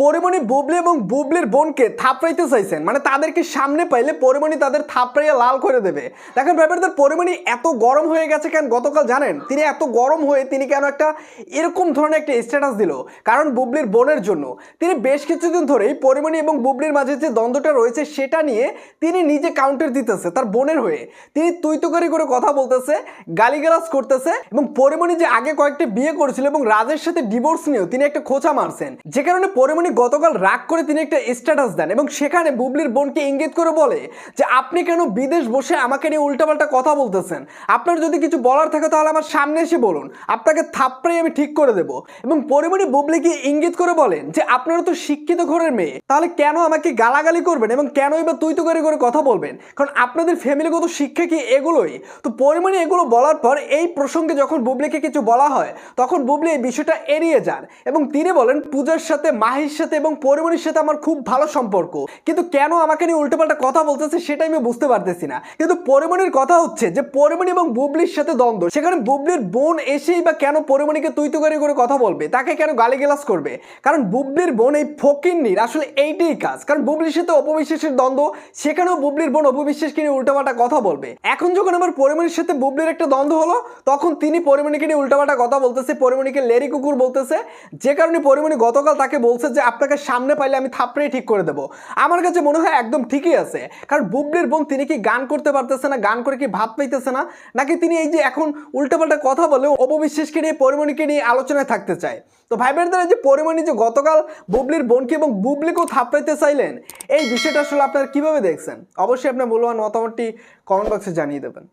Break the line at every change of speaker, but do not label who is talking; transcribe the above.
পরিমণি বুবলি এবং বুবলির বোনকে থাপড়াইতে চাইছেন। মানে তাদেরকে সামনে পাইলে পরিমণি তাদের থাপড়াইয়া লাল করে দেবে। দেখেন ব্যাপারটা পরিমণি এত গরম হয়ে গেছে কেন? গতকাল জানেন, তিনি এত গরম হয়ে তিনি কেন একটা এরকম ধরনের একটা স্ট্যাটাস দিল? কারণ বুবলির বোনের জন্য। তিনি বেশ কিছুদিন ধরেই পরিমণি এবং বুবলির মাঝে যে দ্বন্দ্বটা রয়েছে সেটা নিয়ে তিনি নিজে কাউন্টার দিতেছে তার বোনের হয়ে। তিনি তুইতুকারি করে কথা বলতেছে, গালিগালাজ করতেছে এবং পরিমণি যে আগে কয়েকটা বিয়ে করেছিল এবং রাজের সাথে ডিভোর্স নিয়েও তিনি একটা খোঁচা মারছেন। যে কারণে পরিমণি গতকাল রাগ করে তিনি একটা স্ট্যাটাস দেন এবং সেখানে বুবলির বোনকে ইঙ্গিত করে বলে যে, আপনি কেন বিদেশ বসে আমাকে নিয়ে উল্টাপাল্টা কথা বলতেছেন? আপনার যদি কিছু বলার থাকে তাহলে আমার সামনে এসে বলুন। আপনাকে থাপ্পড়ে আমি ঠিক করে দেবো। এবং পরিমণি বুবলিকে ইঙ্গিত করে বলেন যে, আপনারা তো শিক্ষিত ঘরের মেয়ে, তাহলে কেন আমাকে গালাগালি করবেন এবং কেনই বা তুই তো করে করে কথা বলবেন? কারণ আপনাদের ফ্যামিলিগত শিক্ষা কি এগুলোই? তো পরিমাণে এগুলো বলার পর এই প্রসঙ্গে যখন বুবলিকে কিছু বলা হয়, তখন বুবলি এই বিষয়টা এড়িয়ে যান এবং তিনি বলেন, পূজার সাথে মাহির সাথে এবং পরিমণির সাথে আমার খুব ভালো সম্পর্ক। কিন্তু কেন আমাকে নিয়ে উল্টোপাল্টা কথা বলতেছে সেটাই আমি বুঝতে পারতেছি না। কিন্তু পরিমণির কথা হচ্ছে যে, পরিমণি এবং বুবলির সাথে দ্বন্দ্ব। সেখানে বুবলির বোন এসেই বা কেন পরিমণিকে তুই তুকারি করে কথা বলবে? তাকে কেন গালিগালাজ করবে? কারণ বুবলির বোন এই ফকিন্নির আসলে এইটাই কাজ। কারণ বুবলির সাথে অপবিশ্বাসের দ্বন্দ্ব, সেখানেও বুবলির বোন অপবিশ্বাসকে নিয়ে উল্টাপাল্টা কথা বলবে। এখন যখন আমার পরিমণির সাথে বুবলির একটা দ্বন্দ্ব হলো, তখন তিনি পরিমণিকে নিয়ে উল্টাপাল্টা কথা বলতেছে, পরিমণিকে লেরি কুকুর বলতেছে। যে কারণে পরিমণি গতকাল তাকে বলছে যে আপনাকে সামনে পাইলে আমি থাপড়েই ঠিক করে দেবো। আমার কাছে মনে হয় একদম ঠিকই আছে। কারণ বুবলির বোন তিনি কি গান করতে পারতেছে না, গান করে কি ভাব পাইতেছে না? নাকি তিনি এই যে এখন উল্টাপাল্টা কথা বলে অপবিশ্বাসকে নিয়ে, পরিমণিকে নিয়ে আলোচনায় থাকতে চায়? তো ভাই বোনদের এই যে পরিমণি যে গতকাল বুবলির বোনকে এবং বুবলিকেও থাপড়াইতে চাইলেন, এই বিষয়টা আসলে আপনারা কীভাবে দেখছেন? অবশ্যই আপনার মূল্যবান মতামতটি কমেন্ট বক্সে জানিয়ে দেবেন।